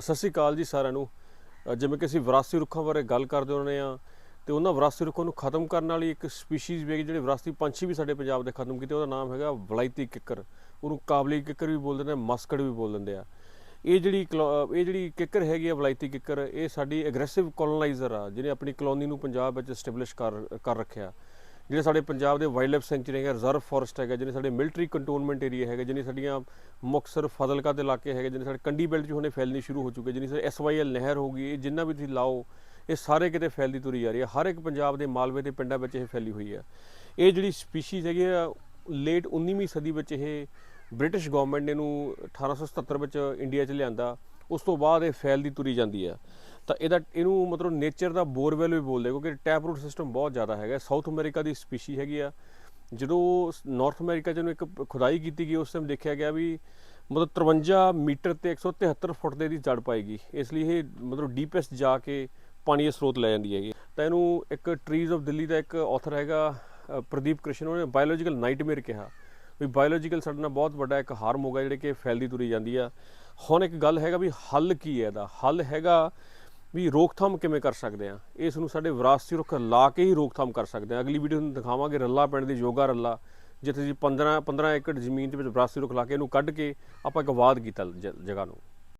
ਸਤਿ ਸ਼੍ਰੀ ਅਕਾਲ ਜੀ ਸਾਰਿਆਂ ਨੂੰ। ਜਿਵੇਂ ਕਿ ਅਸੀਂ ਵਿਰਾਸਤੀ ਰੁੱਖਾਂ ਬਾਰੇ ਗੱਲ ਕਰਦੇ ਹੁੰਦੇ ਆ ਤੇ ਉਹਨਾਂ ਵਿਰਾਸਤੀ ਰੁੱਖਾਂ ਨੂੰ ਖਤਮ ਕਰਨ ਵਾਲੀ ਇੱਕ ਸਪੀਸੀਜ਼ ਵੀ ਹੈਗੀ ਜਿਹੜੇ ਵਿਰਾਸਤੀ ਪੰਛੀ ਵੀ ਸਾਡੇ ਪੰਜਾਬ ਦੇ ਖਤਮ ਕੀਤੇ, ਉਹਦਾ ਨਾਮ ਹੈਗਾ ਵਲਾਇਤੀ ਕਿੱਕਰ। ਉਹਨੂੰ ਕਾਬਲੀ ਕਿੱਕਰ ਵੀ ਬੋਲ ਦਿੰਦੇ ਆ ਮਸਕੜ ਵੀ ਬੋਲ ਦਿੰਦੇ ਆ। ਇਹ ਜਿਹੜੀ ਕਲੋ- ਇਹ ਜਿਹੜੀ ਕਿੱਕਰ ਹੈਗੀ ਆ ਵਲਾਇਤੀ ਕਿੱਕਰ, ਇਹ ਸਾਡੀ ਐਗਰੈਸਿਵ ਕੋਲੋਨਾਈਜ਼ਰ ਆ, ਜਿਹਨੇ ਆਪਣੀ ਕਲੋਨੀ ਨੂੰ ਪੰਜਾਬ ਵਿੱਚ ਸਟੈਬਲਿਸ਼ ਕਰ ਕਰ ਰੱਖਿਆ। ਜਿਹੜੇ ਸਾਡੇ ਪੰਜਾਬ ਦੇ ਵਾਈਲਡ ਲਾਈਫ ਸੈਂਚਰੀ ਹੈਗਾ ਰਿਜ਼ਰਵ ਫੋਰੈਸਟ ਹੈਗਾ, ਜਿਹਨੇ ਸਾਡੇ ਮਿਲਟਰੀ ਕੰਟੋਨਮੈਂਟ ਏਰੀਆ ਹੈਗਾ, ਜਿਹਨੇ ਸਾਡੀਆਂ ਮੁਕਤਸਰ ਫਾਜ਼ਿਲਕਾ ਦੇ ਇਲਾਕੇ ਹੈਗੇ, ਜਿਹਨੇ ਸਾਡੇ ਕੰਡੀ ਬੈਲਟ 'ਚ ਹੁਣੇ ਫੈਲਣੀ ਸ਼ੁਰੂ ਹੋ ਚੁੱਕੇ, ਜਿਹਨੇ ਸਾਡੇ ਐਸਵਾਈਐਲ ਨਹਿਰ ਹੋ ਗਈ, ਇਹ ਜਿੰਨਾ ਵੀ ਤੁਸੀਂ ਲਾਓ, ਇਹ ਸਾਰੇ ਕਿਤੇ ਫੈਲਦੀ ਤੁਰੀ ਜਾ ਰਹੀ ਹੈ। ਹਰ ਇੱਕ ਪੰਜਾਬ ਦੇ ਮਾਲਵੇ ਦੇ ਪਿੰਡਾਂ ਵਿੱਚ ਇਹ ਫੈਲੀ ਹੋਈ ਹੈ। ਇਹ ਜਿਹੜੀ ਸਪੀਸੀਜ਼ ਹੈਗੀ ਆ, ਲੇਟ 19ਵੀਂ ਸਦੀ ਵਿੱਚ ਇਹ ਬ੍ਰਿਟਿਸ਼ ਗਵਰਨਮੈਂਟ ਨੇ ਇਹਨੂੰ 1877 ਵਿੱਚ ਇੰਡੀਆ 'ਚ ਲਿਆਂਦਾ, ਉਸ ਤੋਂ ਬਾਅਦ ਇਹ ਫੈਲਦੀ ਤੁਰੀ ਜਾਂਦੀ ਆ ਤਾਂ ਇਹਦਾ, ਇਹਨੂੰ ਮਤਲਬ ਨੇਚਰ ਦਾ ਬੋਰਵੈਲ ਵੀ ਬੋਲਦੇ ਕਿਉਂਕਿ ਟੈਪ ਰੂਟ ਸਿਸਟਮ ਬਹੁਤ ਜ਼ਿਆਦਾ ਹੈਗਾ ਸਾਊਥ ਅਮਰੀਕਾ ਦੀ ਸਪੀਸ਼ੀ ਹੈਗੀ ਆ। ਜਦੋਂ ਨਾਰਥ ਅਮਰੀਕਾ 'ਚ ਇਹਨੂੰ ਇੱਕ ਖੁਦਾਈ ਕੀਤੀ ਗਈ, ਉਸ ਟਾਈਮ ਦੇਖਿਆ ਗਿਆ ਵੀ ਮਤਲਬ 53 ਮੀਟਰ ਤੇ 173 ਫੁੱਟ ਦੇ ਦੀ ਜੜ ਪਾਏਗੀ ਇਸ ਲਈ ਇਹ ਮਤਲਬ ਡੀਪੈਸਟ ਜਾ ਕੇ ਪਾਣੀ ਦੇ ਸਰੋਤ ਲੈ ਜਾਂਦੀ ਹੈਗੀ। ਤਾਂ ਇਹਨੂੰ ਇੱਕ ਟਰੀਜ਼ ਆਫ ਦਿੱਲੀ ਦਾ ਇੱਕ ਆਥਰ ਹੈਗਾ ਪ੍ਰਦੀਪ ਕ੍ਰਿਸ਼ਨ, ਉਹਨੇ ਬਾਇਓਲੋਜੀਕਲ ਨਾਈਟਮੇਅਰ ਕਿਹਾ। ਵੀ ਬਾਇਓਲੋਜੀਕਲ ਸਾਡੇ ਨਾਲ ਬਹੁਤ ਵੱਡਾ ਇੱਕ ਹਾਰਮ ਹੋਗਾ ਜਿਹੜੇ ਕਿ ਫੈਲਦੀ ਤੁਰੀ ਜਾਂਦੀ ਆ। ਹੁਣ ਇੱਕ ਗੱਲ ਹੈਗਾ ਵੀ ਹੱਲ ਕੀ ਹੈ ਇਹਦਾ? ਹੱਲ ਹੈਗਾ ਵੀ ਰੋਕਥਾਮ ਕਿਵੇਂ ਕਰ ਸਕਦੇ ਆ ਇਸ ਨੂੰ ਸਾਡੇ ਵਿਰਾਸਤੀ ਰੁੱਖ ਲਾ ਕੇ ਹੀ ਰੋਕਥਾਮ ਕਰ ਸਕਦੇ ਆ ਅਗਲੀ ਵੀਡੀਓ ਨੂੰ ਦਿਖਾਵਾਂਗੇ ਰੱਲਾ ਪਿੰਡ ਦੀ ਯੋਗਾ ਰੱਲਾ, ਜਿੱਥੇ ਜੀ 15 15 ਏਕੜ ਜ਼ਮੀਨ ਦੇ ਵਿੱਚ ਵਿਰਾਸਤੀ ਰੁੱਖ ਲਾ ਕੇ ਇਹਨੂੰ ਕੱਢ ਕੇ ਆਪਾਂ ਇੱਕ ਵਾਦ ਕੀਤਾ ਜਗ੍ਹਾ ਨੂੰ।